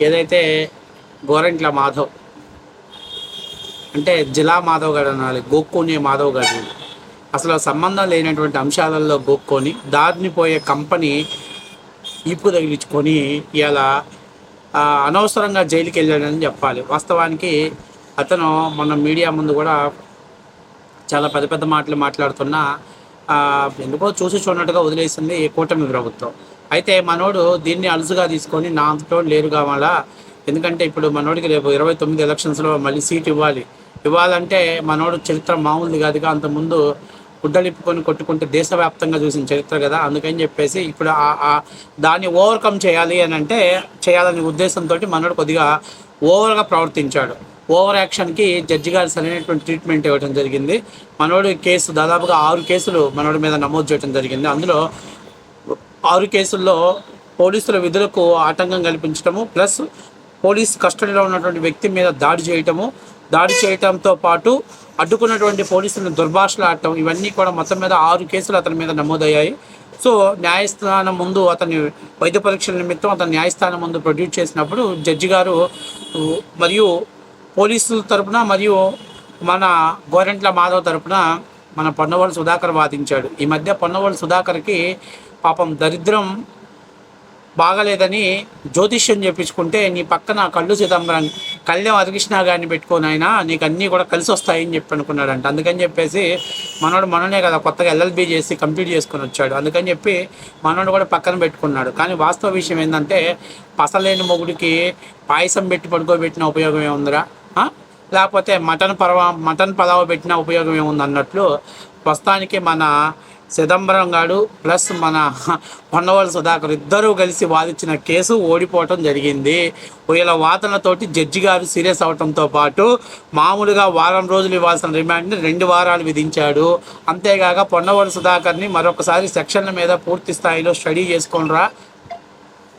ఏదైతే గోరంట్ల మాధవ్ అంటే జిలా మాధవ్ గారు అనాలి గోక్కునే మాధవ్ గారు అసలు సంబంధం లేనటువంటి అంశాలలో గోక్కొని దారిని పోయే కంపెనీ ఇప్పు తగిలించుకొని ఇలా అనవసరంగా జైలుకి వెళ్ళాడని చెప్పాలి. వాస్తవానికి అతను మన మీడియా ముందు కూడా చాలా పెద్ద పెద్ద మాటలు మాట్లాడుతున్నా ఎందుకో చూసి చూడనట్టుగా వదిలేసింది ఈ కూటమి ప్రభుత్వం. అయితే మనోడు దీన్ని అలుసుగా తీసుకొని నా అంతటో లేరు కావాలా? ఎందుకంటే ఇప్పుడు మనోడికి రేపు ఇరవై తొమ్మిది ఎలక్షన్స్లో మళ్ళీ సీట్ ఇవ్వాలి. ఇవ్వాలంటే మనోడు చరిత్ర మామూలుది కాదుగా అంతకుముందు గుడ్డలిప్పుకొని కొట్టుకుంటే దేశవ్యాప్తంగా చూసిన చరిత్ర కదా. అందుకని చెప్పేసి ఇప్పుడు దాన్ని ఓవర్కమ్ చేయాలి అని అంటే చేయాలనే ఉద్దేశంతో మనోడు కొద్దిగా ఓవర్గా ప్రవర్తించాడు. ఓవర్ యాక్షన్కి జడ్జి గారు సరైనటువంటి ట్రీట్మెంట్ ఇవ్వడం జరిగింది. మనోడు కేసు దాదాపుగా ఆరు కేసులు మనోడి మీద నమోదు చేయడం జరిగింది. అందులో ఆరు కేసుల్లో పోలీసుల విధులకు ఆటంకం కల్పించడము ప్లస్ పోలీస్ కస్టడీలో ఉన్నటువంటి వ్యక్తి మీద దాడి చేయటము. దాడి చేయటంతో పాటు అడ్డుకున్నటువంటి పోలీసులను దుర్భాషలాడటం ఇవన్నీ కూడా మొత్తం మీద ఆరు కేసులు అతని మీద నమోదయ్యాయి. సో న్యాయస్థానం ముందు అతని వైద్య పరీక్షల నిమిత్తం అతని న్యాయస్థానం ముందు ప్రొడ్యూస్ చేసినప్పుడు జడ్జి గారు మరియు పోలీసుల తరపున మరియు మన గోరెంట్ల మాధవ్ తరపున మన పొన్నవాళ్ళు సుధాకర్ వాదించాడు. ఈ మధ్య పొన్నవాళ్ళు సుధాకర్కి పాపం దరిద్రం బాగలేదని జ్యోతిష్యం చెప్పించుకుంటే నీ పక్కన కళ్ళు చిదంబరం కళ్యాణ్ హరికృష్ణ గారిని పెట్టుకొని ఆయన నీకు అన్నీ కూడా కలిసి వస్తాయని చెప్పి అనుకున్నాడంట. అందుకని చెప్పేసి మనోడు మననే కదా కొత్తగా ఎల్ఎల్బి చేసి కంప్లీట్ చేసుకొని వచ్చాడు. అందుకని చెప్పి మనోడు కూడా పక్కన పెట్టుకున్నాడు. కానీ వాస్తవ విషయం ఏంటంటే పసలేని మొగుడికి పాయసం పెట్టి పడుకోబెట్టిన ఉపయోగం ఏముందిరా? లేకపోతే మటన్ పరవ మటన్ పలావ్ పెట్టిన ఉపయోగం ఏముంది అన్నట్లు ప్రస్తుతానికి మన చిదంబరం గారు ప్లస్ మన పొన్నవాళ్ళ సుధాకర్ ఇద్దరూ కలిసి వాదించిన కేసు ఓడిపోవటం జరిగింది. వీళ్ళ వాదనతోటి జడ్జి గారు సీరియస్ అవటంతో పాటు మామూలుగా వారం రోజులు ఇవ్వాల్సిన రిమాండ్ని రెండు వారాలు విధించాడు. అంతేగాక పొన్నవాళ్ళ సుధాకర్ని మరొకసారి సెక్షన్ల మీద పూర్తి స్థాయిలో స్టడీ చేసుకోనరా.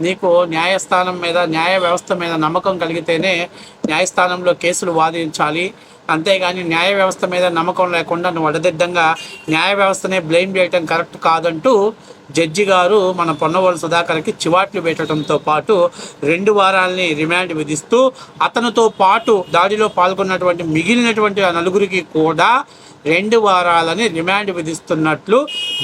నీకు న్యాయస్థానం మీద న్యాయ వ్యవస్థ మీద నమ్మకం కలిగితేనే న్యాయస్థానంలో కేసులు వాదించాలి. అంతేగాని న్యాయ వ్యవస్థ మీద నమ్మకం లేకుండా నువ్వు అడదిడ్డంగా న్యాయ వ్యవస్థనే బ్లేమ్ చేయటం కరెక్ట్ కాదంటూ జడ్జి గారు మన పొన్నవోలు సుధాకర్కి చివాట్లు పెట్టడంతో పాటు రెండు వారాలని రిమాండ్ విధిస్తూ అతనితో పాటు దాడిలో పాల్గొన్నటువంటి మిగిలినటువంటి ఆ నలుగురికి కూడా రెండు వారాలని రిమాండ్ విధిస్తున్నట్లు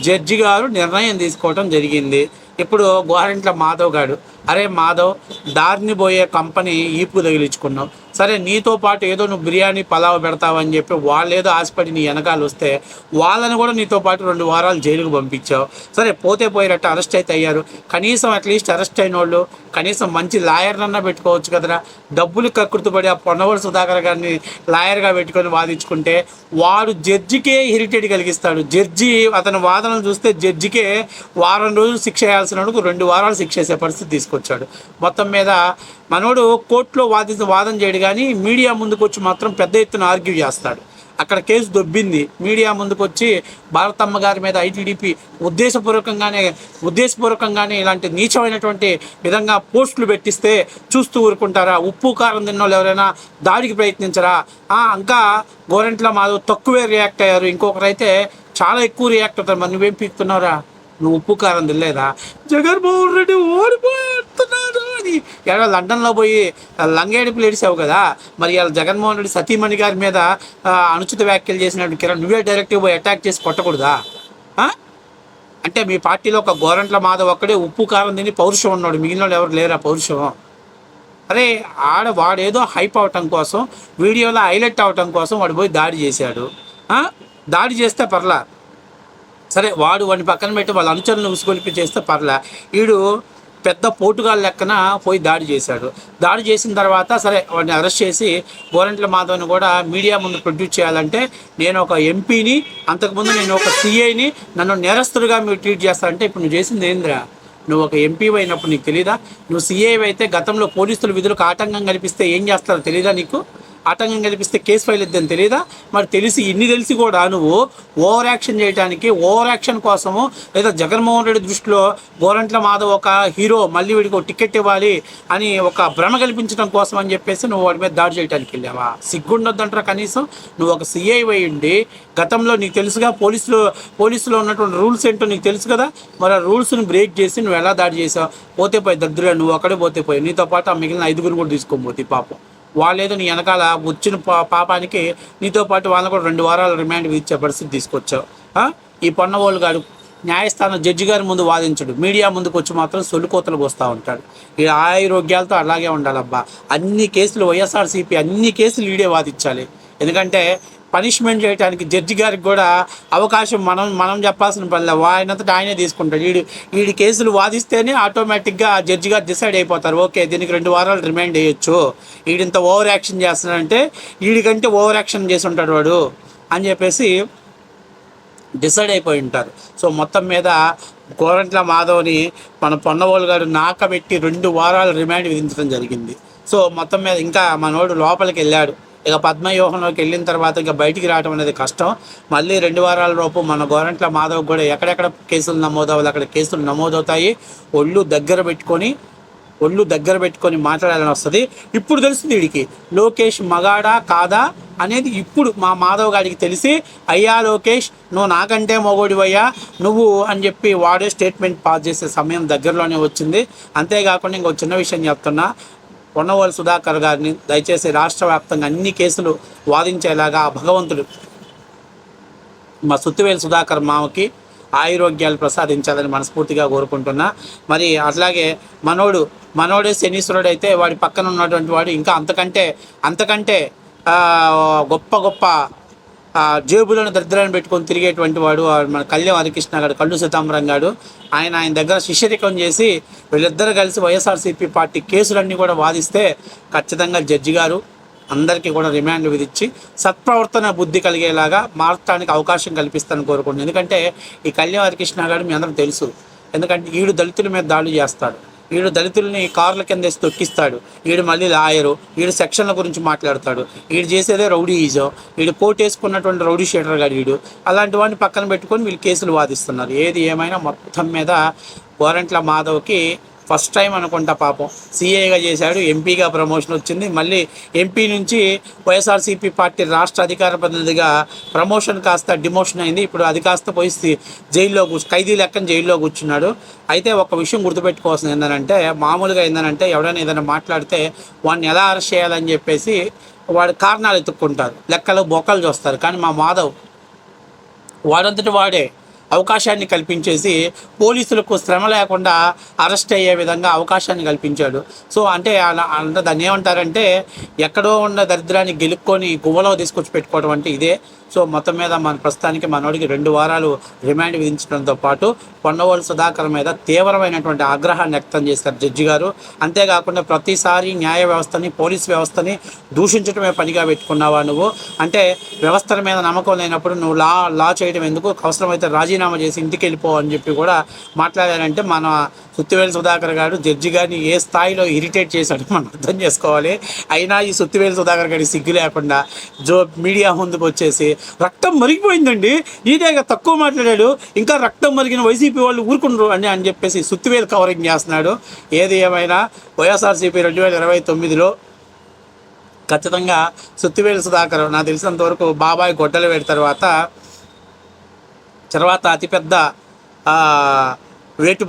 జడ్జి గారు నిర్ణయం తీసుకోవడం జరిగింది. ఇప్పుడు గోరంట్ల మాధవ్ గారు అరే మాధవ్ దారిని పోయే కంపెనీ ఈపు తగిలించుకున్నావు. సరే నీతో పాటు ఏదో నువ్వు బిర్యానీ పలావ్ పెడతావని చెప్పి వాళ్ళు ఏదో ఆశపడి నీ వెనకాల వస్తే వాళ్ళని కూడా నీతో పాటు రెండు వారాలు జైలుకు పంపించావు. సరే పోతే పోయినట్టు అరెస్ట్ అయితే అయ్యారు. కనీసం అట్లీస్ట్ అరెస్ట్ అయిన వాళ్ళు కనీసం మంచి లాయర్నన్నా పెట్టుకోవచ్చు కదరా. డబ్బులు కక్కుర్తుపడి ఆ పొన్నవరు సుధాకర్ గారిని లాయర్గా పెట్టుకొని వాదించుకుంటే వాడు జడ్జికే ఇరిటేట్ కలిగిస్తాడు. జడ్జి అతని వాదనలు చూస్తే జడ్జికే వారం రోజులు శిక్ష వేయాల్సిన రెండు వారాలు శిక్ష వేసే పరిస్థితి తీసుకొచ్చాడు. మొత్తం మీద మనోడు కోర్టులో వాదించి వాదన చేయడం కానీ మీడియా ముందుకు వచ్చి మాత్రం పెద్ద ఎత్తున ఆర్గ్యూ చేస్తాడు. అక్కడ కేసు దొబ్బింది. మీడియా ముందుకు వచ్చి భారతమ్మ గారి మీద ఐటీడీపీ ఉద్దేశపూర్వకంగానే ఉద్దేశపూర్వకంగానే ఇలాంటి నీచమైనటువంటి విధంగా పోస్టులు పెట్టిస్తే చూస్తూ ఊరుకుంటారా? ఉప్పు కారం తిన్నోళ్ళు ఎవరైనా దాడికి ప్రయత్నించరా? ఆ, ఇంకా గోరెంట్ల మాధవ్ తక్కువే రియాక్ట్ అయ్యారు. ఇంకొకరైతే చాలా ఎక్కువ రియాక్ట్ అవుతారు. మరి నువ్వేం పీకుతున్నావురా? నువ్వు ఉప్పు కారం తినలేదా? జగన్మోహన్ రెడ్డి ఓడిపోతున్నారు అని ఎక్కడ లండన్లో పోయి లంగేడుపులు ఏడిసావు కదా? మరి ఇలా జగన్మోహన్ రెడ్డి సతీమణి గారి మీద అనుచిత వ్యాఖ్యలు చేసినట్టు కిరణ్ నువ్వే డైరెక్ట్గా పోయి అటాక్ చేసి కొట్టకూడదా? అంటే మీ పార్టీలో ఒక గోరంట్ల మాధవ్ ఒక్కడే ఉప్పు కారం తిని పౌరుషం ఉన్నాడు. మిగిలిన వాళ్ళు ఎవరు లేరా పౌరుషం? అరే ఆడ వాడేదో హైప్ అవటం కోసం వీడియోలో హైలైట్ అవటం కోసం వాడు పోయి దాడి చేశాడు. దాడి చేస్తే పర్లా. సరే వాడు వాడిని పక్కన పెట్టి వాళ్ళ అనుచరులను ఉసుగొలిపి చేస్తే పర్లే. వీడు పెద్ద పోటుగాళ్ళ లెక్కన పోయి దాడి చేశాడు. దాడి చేసిన తర్వాత సరే వాడిని అరెస్ట్ చేసి గోరంట్ల మాధవ్ని కూడా మీడియా ముందు ప్రొడ్యూస్ చేయాలంటే నేను ఒక ఎంపీని అంతకుముందు నేను ఒక సీఐని నన్ను నేరస్తుడిగా మీరు ట్రీట్ చేస్తారంటే ఇప్పుడు నువ్వు చేసింది ఏందిరా? నువ్వు ఒక ఎంపీ అయినప్పుడు నీకు తెలీదా? నువ్వు సీఐ అయితే గతంలో పోలీసులు విధులకు ఆటంకం కల్పిస్తే ఏం చేస్తారో తెలీదా నీకు? ఆటంకం కల్పిస్తే కేసు ఫైల్ ఇద్దని తెలియదా మరి తెలిసి ఇన్ని తెలిసి కూడా నువ్వు ఓవర్ యాక్షన్ చేయడానికి ఓవర్ యాక్షన్ కోసము లేదా జగన్మోహన్ రెడ్డి దృష్టిలో గోరంట్ల మాధవ్ ఒక హీరో మళ్ళీ వీడికి ఒక టికెట్ ఇవ్వాలి అని ఒక భ్రమ కల్పించడం కోసం అని చెప్పేసి నువ్వు వాడి మీద దాడి చేయడానికి వెళ్ళావా? సిగ్గుండొద్దంటారా కనీసం? నువ్వు ఒక సిఐ ఉండి గతంలో నీకు తెలుసుగా పోలీసులు పోలీసులో ఉన్నటువంటి రూల్స్ ఏంటో నీకు తెలుసు కదా? మరి ఆ రూల్స్ని బ్రేక్ చేసి నువ్వు ఎలా దాడి చేసావు? పోతే పోయి దగ్గర నువ్వు అక్కడే పోతే పోయి నీతో పాటు ఆ మిగిలిన ఐదుగురు కూడా తీసుకొని పాపం. వాళ్ళేదో నీ వెనకాల వచ్చిన పా- పాపానికి నీతో పాటు వాళ్ళని కూడా రెండు వారాలు రిమాండ్ విధించే పరిస్థితి తీసుకొచ్చావు. ఈ పొన్నవాళ్ళు గారు న్యాయస్థానం జడ్జి గారి ముందు వాదించడు. మీడియా ముందుకు వచ్చి మాత్రం సొల్లు వస్తూ పోస్తూ ఉంటాడు. ఈ ఆరోగ్యాలతో అలాగే ఉండాలబ్బా. అన్ని కేసులు వైఎస్ఆర్సీపీ అన్ని కేసులు ఈడే వాదించాలి. ఎందుకంటే పనిష్మెంట్ చేయడానికి జడ్జి గారికి కూడా అవకాశం మనం మనం చెప్పాల్సిన పనిలే. ఆయనంతటా ఆయనే తీసుకుంటాడు. వీడి వీడి కేసులు వాదిస్తేనే ఆటోమేటిక్గా ఆ జడ్జి గారు డిసైడ్ అయిపోతారు. ఓకే దీనికి రెండు వారాలు రిమైండ్ చేయొచ్చు. వీడింత ఓవర్ యాక్షన్ చేస్తున్నాడంటే వీడికంటే ఓవర్ యాక్షన్ చేసి ఉంటాడు వాడు అని చెప్పేసి డిసైడ్ అయిపోయి ఉంటారు. సో మొత్తం మీద గోరంట్ల మాధవ్ని మన పొన్నవోలు గారు నాకబెట్టి రెండు వారాలు రిమాండ్ విధించడం జరిగింది. సో మొత్తం మీద ఇంకా మనోడు లోపలికి వెళ్ళాడు. ఇక పద్మవ్యూహంలోకి వెళ్ళిన తర్వాత ఇంకా బయటికి రావడం అనేది కష్టం. మళ్ళీ రెండు వారాల లోపు మన గోరంట్ల మాధవ్ కూడా ఎక్కడెక్కడ కేసులు నమోదవ్వాలి అక్కడ కేసులు నమోదవుతాయి ఒళ్ళు దగ్గర పెట్టుకొని ఒళ్ళు దగ్గర పెట్టుకొని మాట్లాడాలని వస్తుంది. ఇప్పుడు తెలుస్తుంది వీడికి లోకేష్ మగాడా కాదా అనేది ఇప్పుడు మా మాధవ్ గారికి తెలిసి అయ్యా లోకేష్ నువ్వు నాకంటే మొగోడివయ్యా నువ్వు అని చెప్పి వాడే స్టేట్మెంట్ పాస్ చేసే సమయం దగ్గరలోనే వచ్చింది. అంతేకాకుండా ఇంకో చిన్న విషయం చెప్తున్నా పొన్నవోలు సుధాకర్ గారిని దయచేసి రాష్ట్ర వ్యాప్తంగా అన్ని కేసులు వాదించేలాగా ఆ భగవంతుడు మా సుత్తివేలు సుధాకర్ మామకి ఆయురోగ్యాలు ప్రసాదించాలని మనస్ఫూర్తిగా కోరుకుంటున్నా. మరి అట్లాగే మనోడు మనోడే శనీశ్వరుడు అయితే వాడి పక్కన ఉన్నటువంటి వాడు ఇంకా అంతకంటే అంతకంటే గొప్ప గొప్ప జేబులను దరిద్రాన్ని పెట్టుకొని తిరిగేటువంటి వాడు మన కళ్యాణ్ హరికృష్ణ గారు కళ్ళు సీతాంబరం గారు ఆయన ఆయన దగ్గర శిష్యరికం చేసి వీళ్ళిద్దరు కలిసి వైఎస్ఆర్సీపీ పార్టీ కేసులన్నీ కూడా వాదిస్తే ఖచ్చితంగా జడ్జి గారు అందరికీ కూడా రిమాండ్ విధించి సత్ప్రవర్తన బుద్ధి కలిగేలాగా మార్చడానికి అవకాశం కల్పిస్తాను కోరుకుంటున్నాను. ఎందుకంటే ఈ కళ్యాణ్ హరికృష్ణ గారు మీ అందరం తెలుసు. ఎందుకంటే ఈడు దళితుల మీద దాడులు చేస్తాడు. వీడు దళితుల్ని కార్ల కింద వేసి తొక్కిస్తాడు. వీడు మళ్ళీ లాయరు వీడు సెక్షన్ల గురించి మాట్లాడతాడు. వీడు చేసేదే రౌడీ ఈజో వీడు కోట్ వేసుకున్నటువంటి రౌడీ షీటర్ గారు వీడు. అలాంటి వాడిని పక్కన పెట్టుకొని వీళ్ళు కేసులు వాదిస్తున్నారు. ఏది ఏమైనా మొత్తం మీద గోరంట్ల మాధవ్కి ఫస్ట్ టైం అనుకుంటా పాపం. సీఏగా చేశాడు ఎంపీగా ప్రమోషన్ వచ్చింది. మళ్ళీ ఎంపీ నుంచి వైఎస్ఆర్సీపీ పార్టీ రాష్ట్ర అధికార ప్రతినిధిగా ప్రమోషన్ కాస్త డిమోషన్ అయింది. ఇప్పుడు అది కాస్త పోయి జైల్లో కూర్చు ఖైదీ లెక్కన జైల్లో కూర్చున్నాడు. అయితే ఒక విషయం గుర్తుపెట్టుకోవాల్సింది ఏంటంటే మామూలుగా ఏంటంటే ఎవడైనా ఏదైనా మాట్లాడితే వాడిని ఎలా అరెస్ట్ చేయాలని చెప్పేసి వాడు కారణాలు ఎత్తుక్కుంటారు. లెక్కలు బొక్కలు చూస్తారు. కానీ మా మాధవ్ వాడంతటి వాడే. అవకాశాన్ని కల్పించేసి పోలీసులకు శ్రమ లేకుండా అరెస్ట్ అయ్యే విధంగా అవకాశాన్ని కల్పించాడు. సో అంటే అంటే దాన్ని ఏమంటారంటే ఎక్కడో ఉన్న దరిద్రాన్ని గెలుక్కొని గువ్వలో తీసుకొచ్చి పెట్టుకోవడం అంటే ఇదే. సో మొత్తం మీద మన ప్రస్తుతానికి మనోడికి రెండు వారాలు రిమాండ్ విధించడంతో పాటు పొన్నవోలు సుధాకర్ మీద తీవ్రమైనటువంటి ఆగ్రహాన్ని వ్యక్తం చేశారు జడ్జి గారు. అంతేకాకుండా ప్రతిసారి న్యాయ వ్యవస్థని పోలీస్ వ్యవస్థని దూషించడమే పనిగా పెట్టుకున్నావా నువ్వు? అంటే వ్యవస్థల మీద నమ్మకం లేనప్పుడు నువ్వు లా లా చేయడం ఎందుకు? అవసరమైతే రాజీనామా చేసి ఇంటికి వెళ్ళిపో అని చెప్పి కూడా మాట్లాడారంటే మన సుత్తివేలు సుధాకర్ గారు జడ్జి గారిని ఏ స్థాయిలో ఇరిటేట్ చేశాడు మనం అర్థం చేసుకోవాలి. అయినా ఈ సుత్తివేలు సుధాకర్ గారి సిగ్గు లేకుండా జో మీడియా ముందుకు వచ్చేసి రక్తం మరిగిపోయిందండి. ఈడేగా తక్కువ మాట్లాడాడు. ఇంకా రక్తం మరిగిన వైసీపీ వాళ్ళు ఊరుకుండ్రు అని అని చెప్పేసి సుత్తివేలు కవరింగ్ చేస్తున్నాడు. ఏది ఏమైనా వైఎస్ఆర్సీపీ రెండు వేల ఇరవై తొమ్మిదిలో ఖచ్చితంగా సుత్తివేలు సుధాకర్ నాకు తెలిసినంత వరకు బాబాయ్ గొడ్డలు వేడి తర్వాత తర్వాత అతిపెద్ద ఆ, వేటు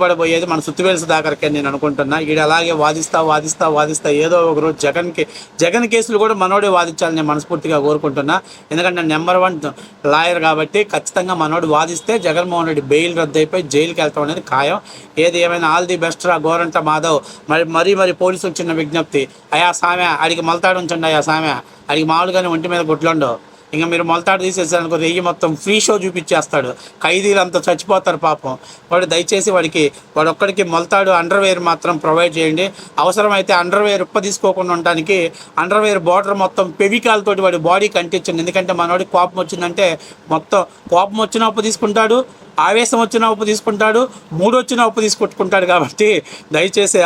మన సుత్తివేలు దాకరకే నేను అనుకుంటున్నా. ఈడ అలాగే వాదిస్తా వాదిస్తా వాదిస్తా ఏదో ఒక రోజు జగన్కి జగన్ కేసులు కూడా మనోడే వాదించాలని నేను మనస్ఫూర్తిగా కోరుకుంటున్నా. ఎందుకంటే నెంబర్ వన్ లాయర్ కాబట్టి ఖచ్చితంగా మనోడు వాదిస్తే జగన్మోహన్ రెడ్డి బెయిల్ రద్దు అయిపోయి జైలుకి వెళ్తాం అనేది ఖాయం. ఏది ఏమైనా ఆల్ ది బెస్ట్ రా గోరంట మాధవ్. మరి మరీ మరి పోలీసులు చిన్న విజ్ఞప్తి. అయా సామె అడిగి మలతాడు ఉంచండి అయా సామె అడిగి మామూలుగానే ఒంటి మీద గుట్లుండవు ఇంకా మీరు మొలతాడు తీసేసారనుకో రెయ్యి మొత్తం ఫ్రీ షో చూపించేస్తాడు. ఖైదీలు అంతా చచ్చిపోతారు పాపం. వాడు దయచేసి వాడికి వాడు ఒక్కడికి మొలతాడు అండర్వేర్ మాత్రం ప్రొవైడ్ చేయండి. అవసరమైతే అండర్వేర్ ఉప్ప తీసుకోకుండా ఉండడానికి అండర్వేర్ బార్డర్ మొత్తం ఫెవికాల్ తోటి వాడి బాడీ కంటించండి ఎందుకంటే మనవాడికి కోపం వచ్చిందంటే మొత్తం కోపం వచ్చిన ఉప్ప తీసుకుంటాడు ఆవేశం వచ్చిన ఉప్పు తీసుకుంటాడు మూడు వచ్చిన ఉప్పు తీసుకొట్టుకుంటాడు కాబట్టి దయచేసి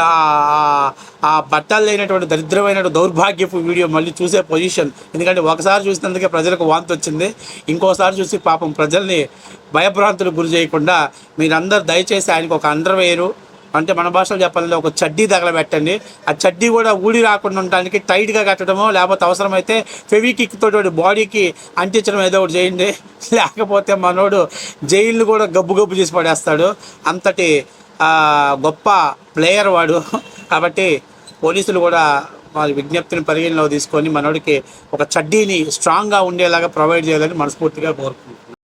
ఆ బట్టలు లేనటువంటి దరిద్రమైన దౌర్భాగ్యపు వీడియో మళ్ళీ చూసే పొజిషన్ ఎందుకంటే ఒకసారి చూసినందుకే ప్రజలకు వాంతి వచ్చింది. ఇంకోసారి చూసి పాపం ప్రజల్ని భయభ్రాంతులు గురి చేయకుండా మీరందరూ దయచేసి ఆయనకు ఒక అండర్వేరు అంటే మన భాషలో చెప్పాలంటే ఒక చడ్డీ తగలబెట్టండి. ఆ చడ్డీ కూడా ఊడి రాకుండా ఉండడానికి టైట్గా కట్టడమో లేకపోతే అవసరమైతే ఫెవికిక్ తోటి బాడీకి అంటించడం ఏదో ఒకటి చేయండి. లేకపోతే మనోడు జైలు కూడా గబ్బు గబ్బు చేసి పడేస్తాడు. అంతటి గొప్ప ప్లేయర్ వాడు. కాబట్టి పోలీసులు కూడా వారి విజ్ఞప్తిని పరిగణలో తీసుకొని మనోడికి ఒక చడ్డీని స్ట్రాంగ్గా ఉండేలాగా ప్రొవైడ్ చేయాలని మనస్ఫూర్తిగా కోరుకుంటున్నాను